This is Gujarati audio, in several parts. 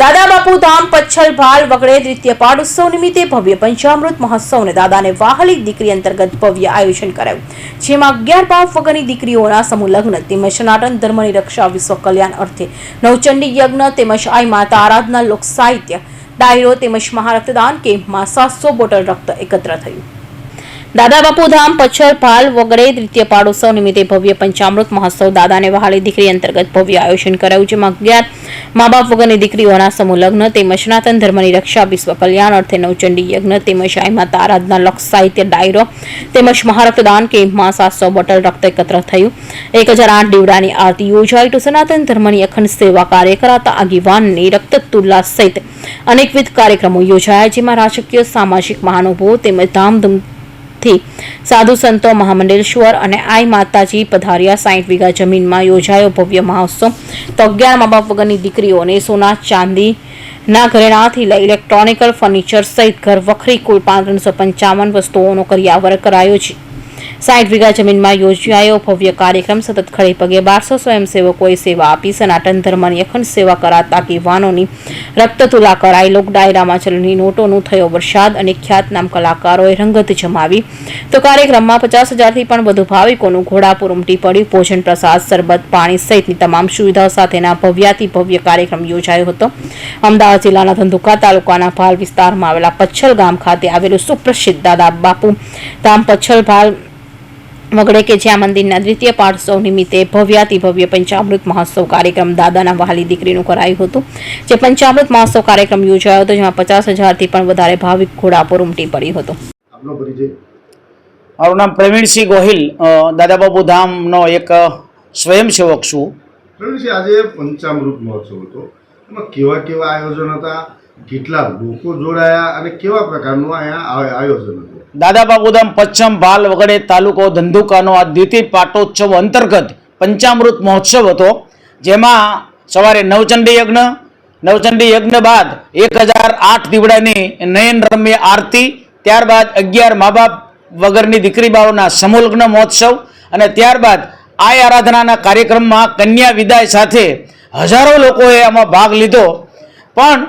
દાદા બાપુ ધામ, પચ્છલ, ભાલ, વગડે દ્વિતીય પાડોત્સવ નિમિત્તે ભવ્ય પંચામૃત મહોત્સવ અને દાદાને વાહલી દીકરી અંતર્ગત ભવ્ય આયોજન કરાયું. જેમાં અગિયાર બાપ વગરની દીકરીઓના સમૂહ લગ્ન, તેમજ સનાતન ધર્મની રક્ષા, વિશ્વ કલ્યાણ અર્થે નવચંડી યજ્ઞ, તેમજ આઈ માતા આરાધના લોક સાહિત્ય ડાયરો, તેમજ મહારક્તદાન કેમ્પમાં સાતસો બોટલ રક્ત એકત્ર થયું. દાદા બાપુ ધામ પચ્છર ભાલ વગેરે દ્વિતીય પાડોત્સવ નિમિત્તે ભવ્ય પંચામૃત મહોત્સવ દાદાને વહાલી દીકરી અંતર્ગત ભવ્ય આયોજન કરાયું, જેમાં અગિયાર મા બાપ વગરની દીકરીઓના સમૂહ લગ્ન તેમજ સનાતન ધર્મની રક્ષા, વિશ્વ કલ્યાણ અર્થે નવચંડી યજ્ઞ તેમજ આઈ માતા આરાધના લક્ષ સાહિત્ય, ડાયરો તેમજ મહારક્તદાન કેમ્પમાં સાતસો બોટલ રક્ત એકત્ર થયું. એક હજાર આઠ દીવડાની આરતી યોજાઈ તો સનાતન ધર્મની અખંડ સેવા કાર્ય કરાતા આગેવાનની રક્તતુલ્લા સહિત અનેકવિધ કાર્યક્રમો યોજાયા, જેમાં રાજકીય, સામાજિક મહાનુભવો તેમજ ધામધૂમ થી સાધુ સંતો મહામંડલેશ્વર અને આઈ માતાજી પધાર્યા. સાઠ વીઘા જમીનમાં યોજાયો ભવ્ય મહોત્સવ. તો અગિયાર મા બાપ વગરની દીકરીઓને સોના ચાંદી ના ઘરેણાથી લઈ ઇલેક્ટ્રોનિકલ ફર્નિચર સહિત ઘર વખરી કુલ પાંત્રણસો પંચાવન વસ્તુઓનો કર્યાવર કરાયો છે. સાઠ વીઘા જમીનમાં યોજાયો ભવ્ય કાર્યક્રમ સતત ખડે પગે બારસો સ્વયંસેવકોએ સેવા આપી. સનાતન ધર્મની અખંડ સેવા કરાતા આગેવાનોની રક્તતુલા કરાઈ. લોક ડાયરામાં ચલણી નોટોનું થયો વરસાદ અને ખ્યાતનામ કલાકારોએ રંગત જમાવી. તો કાર્યક્રમમાં પચાસ હજારથી પણ વધુ ભાવિકોનું ઘોડાપુર ઉમટી પડ્યું. ભોજન પ્રસાદ સરબત પાણી સહિતની તમામ સુવિધાઓ સાથેના ભવ્યાથી ભવ્ય કાર્યક્રમ યોજાયો હતો. અમદાવાદ જિલ્લાના ધંધુકા તાલુકાના ભાલ વિસ્તારમાં આવેલા પચ્છલ ગામ ખાતે આવેલું સુપ્રસિદ્ધ દાદા બાપુ ધામ પચ્છલ ભાલ વગડે કે જ્યાં મંદિરના દ્વિતીય પાઠોત્સવ નિમિત્તે ભવ્યાતિ ભવ્ય પંચામૃત મહોત્સવ કાર્યક્રમ દાદાના વહાલી દીકરીનું કરાયું હતું. જે પંચામૃત મહોત્સવ કાર્યક્રમ યોજાયો હતો જેમાં પચાસ હજારથી પણ વધારે ભાવિક ઘોડાપુર ઉમટી પડ્યું હતું. મારું નામ પ્રવીણસિંહ ગોહિલ. દાદાબાબુ દાદાબાપુ ધામનો એક સ્વયંસેવક છું. પ્રવીણસિંહ આજે પંચામૃત મહોત્સવ હતો. એમાં કેવા કેવા આયોજન હતા? કેટલા લોકો જોડાયા અને કેવા પ્રકારનું અહીંયા આયોજન હતું? દાદાબાપુ ધામ પશ્ચિમ ભાલ વગડે તાલુકો ધંધુકાનો આ દ્વિતીય પાટોત્સવ અંતર્ગત પંચામૃત મહોત્સવ હતો, જેમાં સવારે નવચંડી યજ્ઞ નવચંડી યજ્ઞ બાદ એક હજાર આઠ દીવડાની નયન રમ્ય આરતી, ત્યારબાદ અગિયાર મા બાપ વગરની દીકરી બાઓના સમૂલગ્ન મહોત્સવ અને ત્યારબાદ આ આરાધનાના કાર્યક્રમમાં કન્યા વિદાય સાથે હજારો લોકોએ આમાં ભાગ લીધો. પણ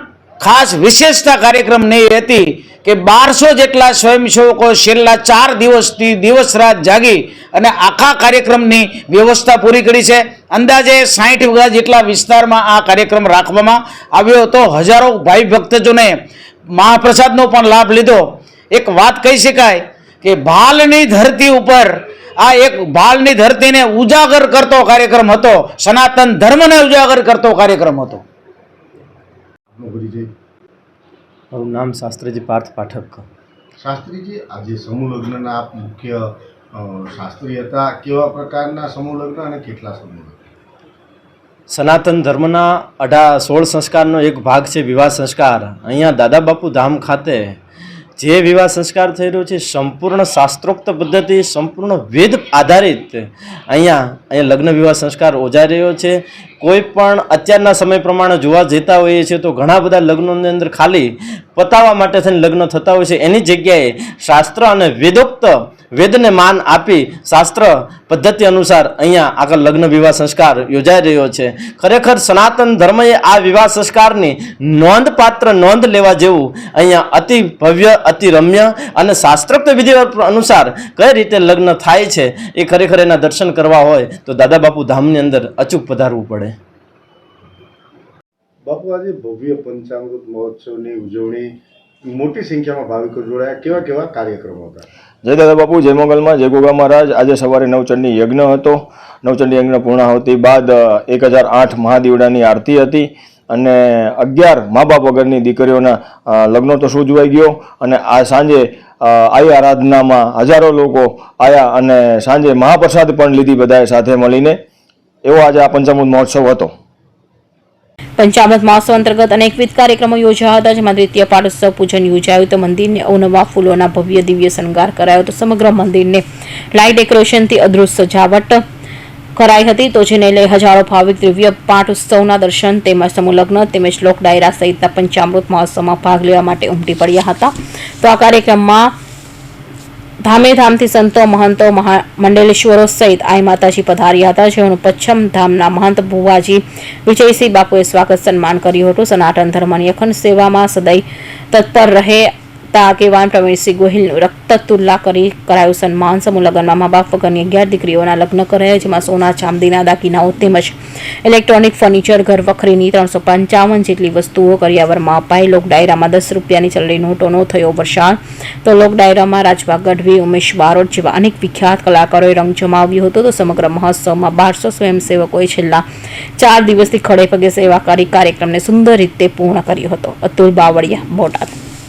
ખાસ વિશેષતા કાર્યક્રમની એ હતી કે બારસો જેટલા સ્વયંસેવકો છેલ્લા ચાર દિવસથી દિવસ રાત જાગી અને આખા કાર્યક્રમની વ્યવસ્થા પૂરી કરી છે. અંદાજે સાઠ વીઘા જેટલા વિસ્તારમાં આ કાર્યક્રમ રાખવામાં આવ્યો હતો. હજારો ભાઈ ભક્તજોને મહાપ્રસાદનો પણ લાભ લીધો. એક વાત કહી શકાય કે ભાલની ધરતી ઉપર આ એક ભાલની ધરતીને ઉજાગર કરતો કાર્યક્રમ હતો. સનાતન ધર્મને ઉજાગર કરતો કાર્યક્રમ હતો. પરિચય મારું નામ શાસ્ત્રીજી પાર્થ પાઠક. શાસ્ત્રીજી આજે સમૂહ લગ્નના આપ મુખ્ય શાસ્ત્રી હતા. કેવા પ્રકારના સમૂહ લગ્ન અને કેટલા સમૂહ સનાતન ધર્મના અઢા સોળ સંસ્કારનો એક ભાગ છે વિવાહ સંસ્કાર. અહીંયા દાદા બાપુ ધામ ખાતે જે વિવાહ સંસ્કાર થઈ રહ્યો છે, સંપૂર્ણ શાસ્ત્રોક્ત પદ્ધતિ, સંપૂર્ણ વેદ આધારિત અહીંયા અહીંયા લગ્ન વિવાહ સંસ્કાર ઓજાઈ રહ્યો છે. કોઈ પણ અત્યારના સમય પ્રમાણે જોવા જતા હોઈએ છીએ તો ઘણા બધા લગ્નોની અંદર ખાલી પતાવવા માટે થઈને લગ્ન થતા હોય છે. એની જગ્યાએ શાસ્ત્ર અને વેદોક્ત વેદને માન આપી શાસ્ત્ર પદ્ધતિ અનુસાર અહીંયા આગળ લગ્ન વિવાહ સંસ્કાર યોજાઈ રહ્યો છે. ખરેખર સનાતન ધર્મએ આ વિવાહ સંસ્કારની નોંધપાત્ર નોંધ લેવા જેવું અહીંયા અતિ ભવ્ય, અતિ રમ્ય અને શાસ્ત્રોક્ત વિધિ અનુસાર કઈ રીતે લગ્ન થાય છે એ ખરેખર એના દર્શન કરવા હોય તો દાદા બાપુ ધામની અંદર અચૂક પધારવું પડે. બાપુ, આજે ભવ્ય પંચામૃત મહોત્સવની ઉજવણી મોટી સંખ્યામાં ભાવિકો જોડાયા. કેવા કેવા કાર્યક્રમો હતા? જય દાદા બાપુ, જય મંગલમાં, જય ગોગા મહારાજ. આજે સવારે નવચંડી યજ્ઞ હતો. નવચંડી યજ્ઞ પૂર્ણાહુતિ બાદ એક હજાર આઠ મહાદીવડાની આરતી હતી અને અગિયાર મા બાપ વગરની દીકરીઓના લગ્નો તો શું જોવાઈ ગયો અને આ સાંજે આઈ આરાધનામાં હજારો લોકો આવ્યા અને સાંજે મહાપ્રસાદ પણ લીધી બધાએ સાથે મળીને. એવો આજે આ પંચામૃત મહોત્સવ હતો. પંચામૃત મહોત્સવ અંતર્ગત અનેકવિધ કાર્યક્રમો યોજાયા હતા. જેમાં દ્વિતીય પાઠોત્સવ પૂજન યોજાયું તો મંદિરને અવનવા ફૂલોના ભવ્ય દિવ્ય શણગાર કરાયો તો સમગ્ર મંદિરને લાઇટ ડેકોરેશનથી અદૃશ્ય સજાવટ કરાઈ હતી. તો જેને લઈ હજારો ભાવિક દિવ્ય પાઠોત્સવના દર્શન તેમજ સમુલગ્ન તેમજ લોક ડાયરા સહિતના પંચામૃત મહોત્સવમાં ભાગ લેવા માટે ઉમટી પડ્યા હતા. તો આ કાર્યક્રમમાં ધામે ધામથી સંતો, મહંતો, મહા, મંડલેશ્વરો સહિત આઈ માતાજી પધાર્યા હતા. જેઓનું પચ્છમ ધામના મહંત ભુવાજી વિજયસિંહ બાપુએ સ્વાગત સન્માન કર્યું હતું. સનાતન ધર્મની અખંડ સેવામાં સદૈ તત્પર રહે તા આગેવાન પ્રવીણસિંહ ગોહિલનું રક્ત તુલ્લા કરી કરાયું સન્માન. સમૂહ લગ્નમાં મા બાપ વગરની અગિયાર દીકરીઓના લગ્ન કરાયા જેમાં સોના, ચાંદીના, દાગીનાઓ તેમજ ઇલેક્ટ્રોનિક ફર્નિચર, ઘર વખરીની ત્રણસો પંચાવન જેટલી વસ્તુઓ કરિયાવરમાં અપાઈ. લોક ડાયરામાં દસ રૂપિયાની ચલણી નોટોનો થયો વરસાદ. તો લોક ડાયરામાં રાજભા ગઢવી, ઉમેશ બારોટ જેવા અનેક વિખ્યાત કલાકારોએ રંગ જમાવ્યો હતો. તો સમગ્ર મહોત્સવમાં બારસો સ્વયંસેવકોએ છેલ્લા ચાર દિવસથી ખડે પગે સેવાકારી કાર્યક્રમને સુંદર રીતે પૂર્ણ કર્યો હતો. અતુલ બાવળિયા બોટાદ.